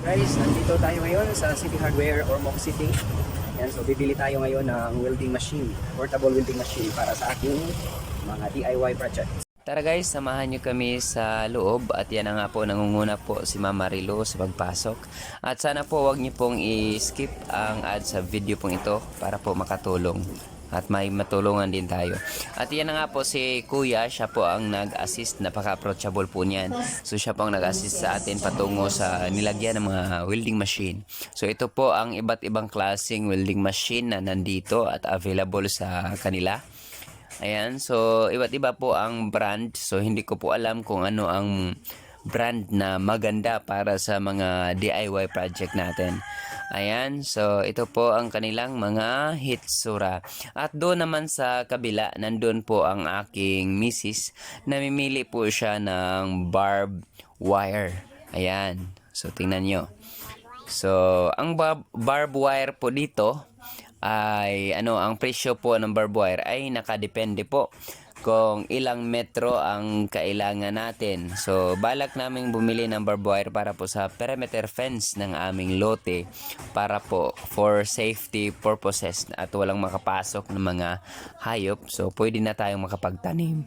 Guys, nandito tayo ngayon sa City Hardware or Mock City. Yan, so bibili tayo ngayon ng welding machine, portable welding machine para sa aking mga DIY projects. Tara guys, samahan nyo kami sa loob at yan na nga po nangunguna po si Mama Rilo sa pagpasok. At sana po wag nyo pong i-skip ang ad sa video pong ito para po makatulong at may matulungan din tayo. At yan na nga po si Kuya, siya po ang nag-assist, napaka-approachable po niyan. So siya po ang nag-assist sa atin patungo sa nilagyan ng mga welding machine. So ito po ang iba't ibang klaseng welding machine na nandito at available sa kanila. Ayan, so iba't iba po ang brand. So hindi ko po alam kung ano ang brand na maganda para sa mga DIY project natin. Ayan, so ito po ang kanilang mga hitsura. At doon naman sa kabila, nandun po ang aking misis. Namimili po siya ng barb wire. Ayan, so tingnan nyo. So, ang barb, barb wire po dito ay ano, ang presyo po ng barb wire ay nakadepende po kung ilang metro ang kailangan natin. So, balak namin bumili ng barb wire para po sa perimeter fence ng aming lote para po for safety purposes at walang makapasok ng mga hayop. So, pwede na tayong makapagtanim.